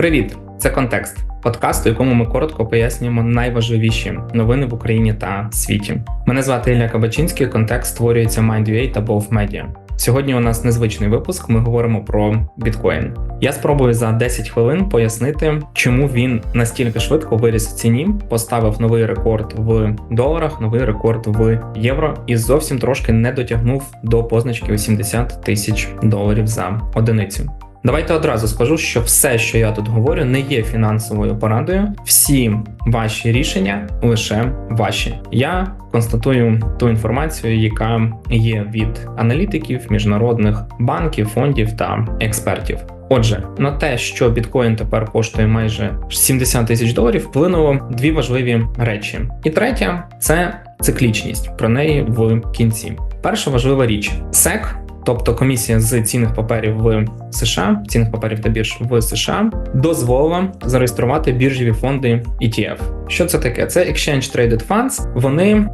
Привіт! Це контекст подкаст, у якому ми коротко пояснюємо найважливіші новини в Україні та світі. Мене звати Ілля Кабачинський. Контекст створюється Mind.ua та Both Media. Сьогодні у нас незвичний випуск. Ми говоримо про біткоін. Я спробую за 10 хвилин пояснити, чому він настільки швидко виріс в ціні, поставив новий рекорд в доларах, новий рекорд в євро і зовсім трошки не дотягнув до позначки 80 тисяч доларів за одиницю. Давайте одразу скажу, що все, що я тут говорю, не є фінансовою порадою. Всі ваші рішення лише ваші. Я констатую ту інформацію, яка є від аналітиків, міжнародних банків, фондів та експертів. Отже, на те, що біткоін тепер коштує майже 70 тисяч доларів, вплинуло дві важливі речі. І третя це циклічність. Про неї в кінці. Перша важлива річ: SEC тобто комісія з цінних паперів в США, цінних паперів та бірж в США, дозволила зареєструвати біржові фонди ETF. Що це таке? Це Exchange Traded Funds. Вони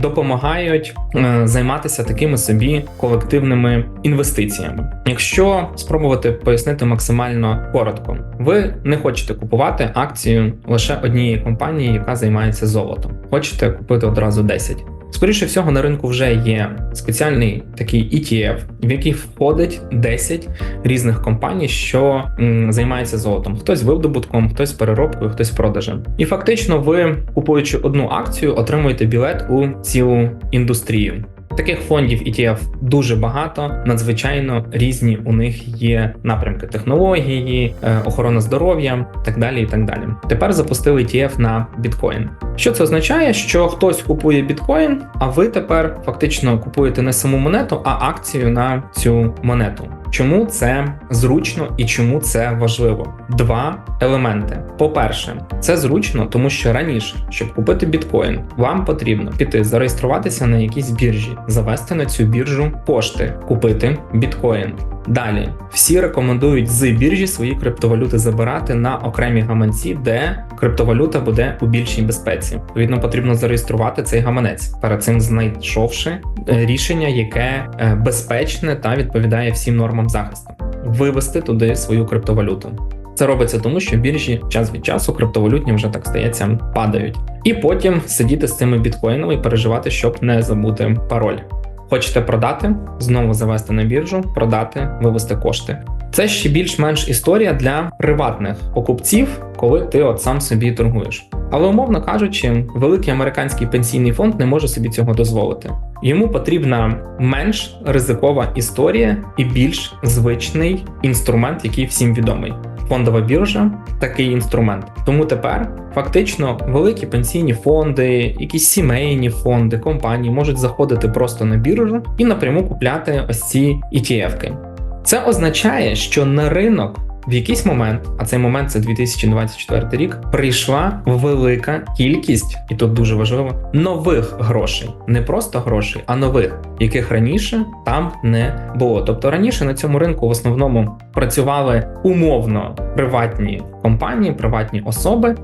допомагають м, займатися такими собі колективними інвестиціями. Якщо спробувати пояснити максимально коротко, ви не хочете купувати акцію лише однієї компанії, яка займається золотом. Хочете купити одразу 10. Скоріше всього, на ринку вже є спеціальний такий ETF, в який входить 10 різних компаній, що займаються золотом. Хтось видобутком, хтось переробкою, хтось продажем. І фактично, ви купуючи одну акцію, отримуєте білет у цілу індустрію. Таких фондів ETF дуже багато, надзвичайно різні у них є напрямки технології, е, охорона здоров'я, так далі. І так далі. Тепер запустили ETF на біткоін. Що це означає? Що хтось купує біткоін, а ви тепер фактично купуєте не саму монету, а акцію на цю монету. Чому це зручно і чому це важливо? Два елементи. По-перше, це зручно, тому що раніше, щоб купити біткоін, вам потрібно піти зареєструватися на якійсь біржі, завести на цю біржу кошти, купити біткоін. Далі всі рекомендують з біржі свої криптовалюти забирати на окремі гаманці, де криптовалюта буде у більшій безпеці. Відповідно, потрібно зареєструвати цей гаманець, перед цим знайшовши е, рішення, яке е, безпечне та відповідає всім нормам захисту, вивести туди свою криптовалюту. Це робиться тому, що біржі час від часу криптовалютні вже так стається падають, і потім сидіти з цими біткоїнами і переживати, щоб не забути пароль. Хочете продати, знову завести на біржу, продати, вивести кошти. Це ще більш-менш історія для приватних покупців, коли ти от сам собі торгуєш. Але умовно кажучи, великий американський пенсійний фонд не може собі цього дозволити. Йому потрібна менш ризикова історія і більш звичний інструмент, який всім відомий. Фондова біржа такий інструмент. Тому тепер фактично великі пенсійні фонди, якісь сімейні фонди, компанії можуть заходити просто на біржу і напряму купляти ось ці ETF-ки. Це означає, що на ринок в якийсь момент, а цей момент це 2024 рік, прийшла велика кількість, і тут дуже важливо, нових грошей. Не просто грошей, а нових, яких раніше там не було. Тобто раніше на цьому ринку в основному працювали умовно приватні компанії, приватні особи,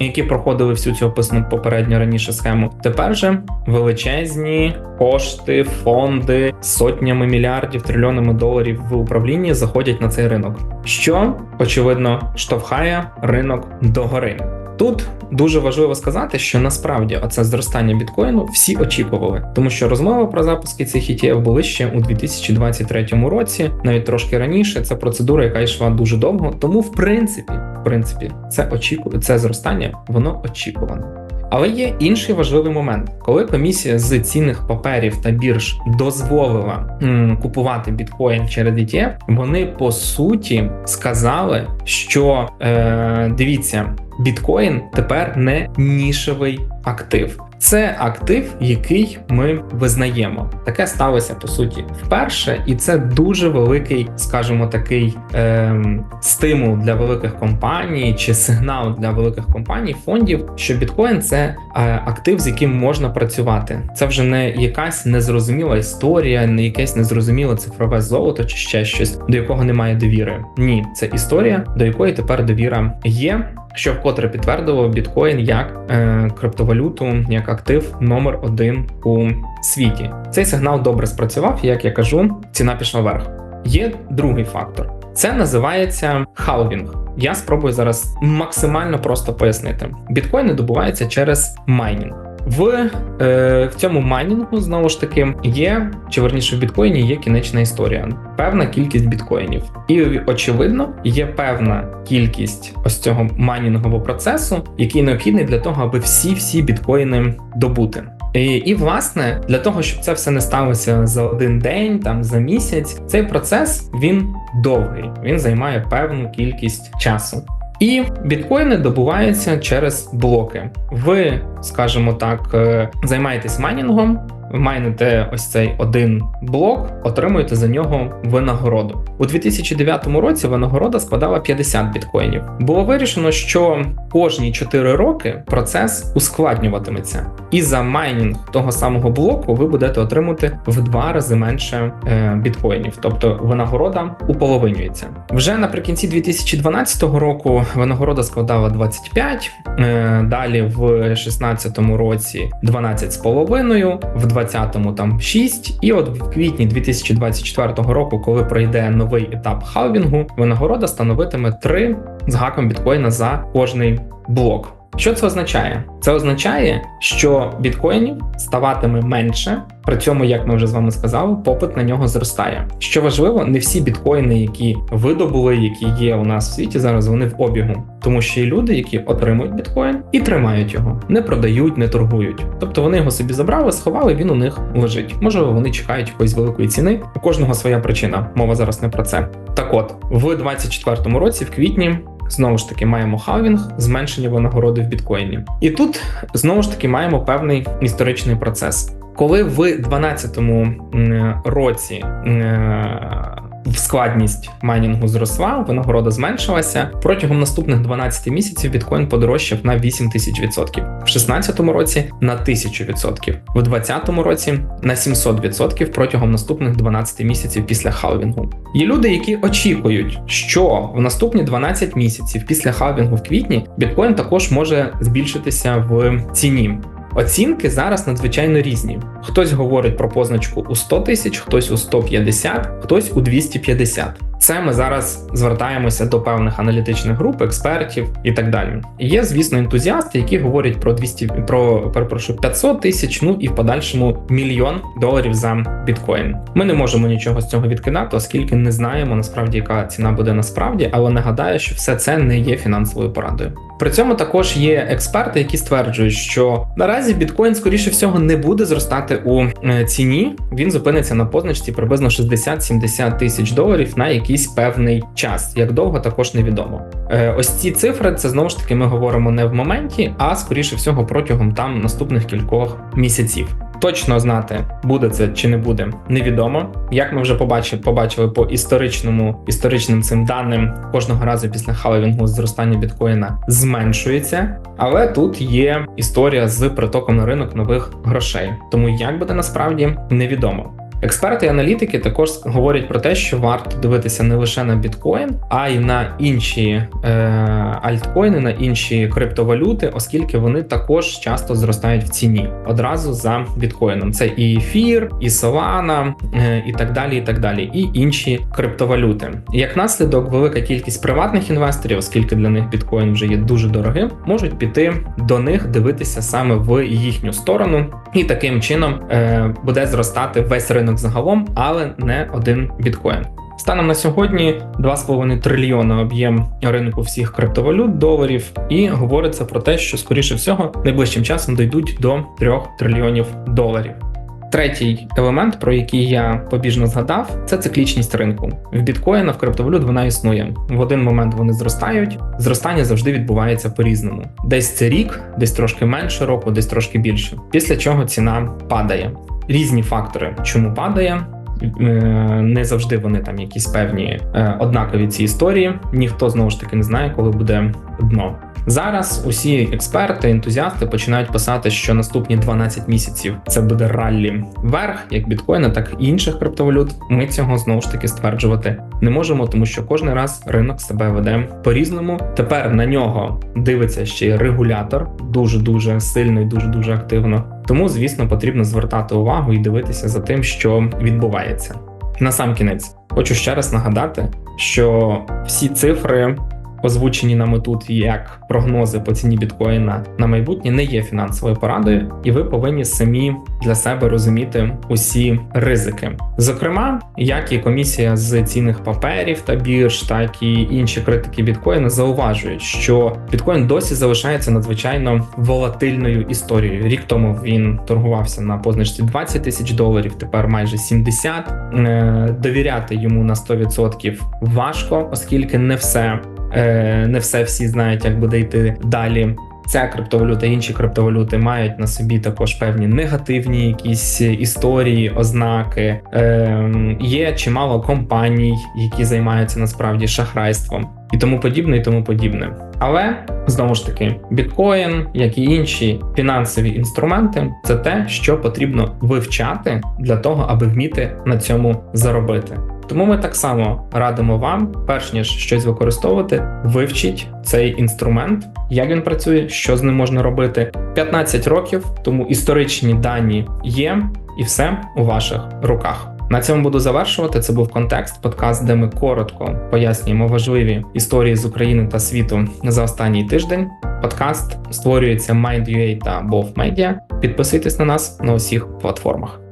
які проходили всю цю описану попередньо раніше схему. Тепер же величезні кошти, фонди сотнями мільярдів, трильйонами доларів в управлінні заходять на цей ринок, що очевидно штовхає ринок догори. Тут дуже важливо сказати, що насправді оце зростання біткоїну всі очікували, тому що розмови про запуски цих ETF були ще у 2023 році, навіть трошки раніше. Це процедура, яка йшла дуже довго. Тому, в принципі, в принципі, це очікує це зростання, воно очікуване. Але є інший важливий момент, коли комісія з цінних паперів та бірж дозволила м, купувати біткоін через ETF, вони по суті сказали, що е, дивіться, біткоін тепер не нішевий актив. Це актив, який ми визнаємо. Таке сталося по суті вперше, і це дуже великий, скажімо, такий ем, стимул для великих компаній чи сигнал для великих компаній, фондів, що біткоін це е, актив, з яким можна працювати. Це вже не якась незрозуміла історія, не якесь незрозуміле цифрове золото чи ще щось, до якого немає довіри. Ні, це історія, до якої тепер довіра є що вкотре підтвердило біткоін як е, криптовалюту, як актив номер один у світі. Цей сигнал добре спрацював, і як я кажу, ціна пішла вверх. Є другий фактор. Це називається халвінг. я спробую зараз максимально просто пояснити. Біткоїни добуваються через майнінг. В е, в цьому майнінгу знову ж таки є, чи верніше в біткоїні є кінечна історія, певна кількість біткоїнів, і очевидно, є певна кількість ось цього майнінгового процесу, який необхідний для того, аби всі всі біткоїни добути. І, і власне для того, щоб це все не сталося за один день, там за місяць, цей процес він довгий, він займає певну кількість часу. І біткоїни добуваються через блоки. Ви, скажімо так, е, займаєтесь майнінгом, майните ось цей один блок, отримуєте за нього винагороду. У 2009 році винагорода складала 50 біткоїнів. Було вирішено, що кожні 4 роки процес ускладнюватиметься, і за майнінг того самого блоку ви будете отримати в два рази менше е, біткоїнів, тобто винагорода уполовинюється. Вже наприкінці 2012 року винагорода складала 25, е, далі в 2016 році 12,5, в 20-му там 6, і от в квітні 2024 року, коли пройде новий етап халвінгу, винагорода становитиме 3 з гаком біткоїна за кожний блок. Що це означає? Це означає, що біткоїнів ставатиме менше, при цьому, як ми вже з вами сказали, попит на нього зростає. Що важливо, не всі біткоїни, які видобули, які є у нас в світі зараз, вони в обігу, тому що є люди, які отримують біткоін і тримають його, не продають, не торгують. Тобто вони його собі забрали, сховали, він у них лежить. Можливо, вони чекають якоїсь великої ціни. У кожного своя причина. Мова зараз не про це. Так, от в 24 році, в квітні. Знову ж таки, маємо халвінг, зменшення винагороди в біткоїні. І тут знову ж таки маємо певний історичний процес. Коли в 2012 році складність майнінгу зросла, винагорода зменшилася. Протягом наступних 12 місяців біткоін подорожчав на 8 тисяч відсотків, в 2016 році на 1000 відсотків, в 2020 році на 700 відсотків протягом наступних 12 місяців після халвінгу. Є люди, які очікують, що в наступні 12 місяців після халвінгу в квітні біткоін також може збільшитися в ціні. Оцінки зараз надзвичайно різні. Хтось говорить про позначку у 100 тисяч, хтось у 150, хтось у 250. Це ми зараз звертаємося до певних аналітичних груп, експертів і так далі. Є, звісно, ентузіасти, які говорять про 200, про перепрошую 500 тисяч, ну і в подальшому мільйон доларів за біткоін. Ми не можемо нічого з цього відкидати, оскільки не знаємо насправді, яка ціна буде насправді, але нагадаю, що все це не є фінансовою порадою. При цьому також є експерти, які стверджують, що наразі біткоін, скоріше всього, не буде зростати у е, ціні. Він зупиниться на позначці приблизно 60-70 тисяч доларів на якийсь певний час. Як довго також невідомо. Е, ось ці цифри це знову ж таки ми говоримо не в моменті, а скоріше всього протягом там наступних кількох місяців. Точно знати, буде це чи не буде, невідомо. Як ми вже побачили, побачили по історичному історичним цим даним, кожного разу після халвінгу зростання біткоїна зменшується, але тут є історія з притоком на ринок нових грошей. Тому як буде насправді невідомо. Експерти і аналітики також говорять про те, що варто дивитися не лише на біткоін, а й на інші е, альткоїни, на інші криптовалюти, оскільки вони також часто зростають в ціні одразу за біткоїном. Це і ефір, і Solana, е, і так далі, і так далі, і інші криптовалюти. Як наслідок, велика кількість приватних інвесторів, оскільки для них біткоін вже є дуже дорогим, можуть піти до них дивитися саме в їхню сторону, і таким чином е, буде зростати весь ринок ринок загалом, але не один біткоін. Станом на сьогодні 2,5 трильйона об'єм ринку всіх криптовалют доларів, і говориться про те, що скоріше всього найближчим часом дійдуть до 3 трильйонів доларів. Третій елемент, про який я побіжно згадав, це циклічність ринку. В біткоїна в криптовалют вона існує. В один момент вони зростають, зростання завжди відбувається по-різному. Десь це рік, десь трошки менше року, десь трошки більше. Після чого ціна падає різні фактори, чому падає. Е, не завжди вони там якісь певні е, однакові ці історії. Ніхто знову ж таки не знає, коли буде дно. Зараз усі експерти, ентузіасти починають писати, що наступні 12 місяців це буде раллі вверх, як біткоїна, так і інших криптовалют. Ми цього знову ж таки стверджувати не можемо, тому що кожен раз ринок себе веде по-різному. Тепер на нього дивиться ще й регулятор, дуже дуже сильно і дуже дуже активно. Тому, звісно, потрібно звертати увагу і дивитися за тим, що відбувається. На сам кінець хочу ще раз нагадати, що всі цифри озвучені нами тут як прогнози по ціні біткоїна на майбутнє, не є фінансовою порадою, і ви повинні самі для себе розуміти усі ризики. Зокрема, як і комісія з цінних паперів та бірж, так і інші критики біткоїна зауважують, що біткоін досі залишається надзвичайно волатильною історією. Рік тому він торгувався на позначці 20 тисяч доларів, тепер майже 70. Е, Довіряти йому на 100% важко, оскільки не все, не все всі знають, як буде йти далі. Ця криптовалюта інші криптовалюти мають на собі також певні негативні якісь історії, ознаки. Е, є чимало компаній, які займаються насправді шахрайством і тому подібне, і тому подібне. Але знову ж таки, біткоін, як і інші фінансові інструменти, це те, що потрібно вивчати для того, аби вміти на цьому заробити. Тому ми так само радимо вам, перш ніж щось використовувати, вивчіть цей інструмент, як він працює, що з ним можна робити. 15 років, тому історичні дані є, і все у ваших руках. На цьому буду завершувати. Це був контекст, подкаст, де ми коротко пояснюємо важливі історії з України та світу за останній тиждень. Подкаст створюється Mind.ua та Bov Media. Підписуйтесь на нас на усіх платформах.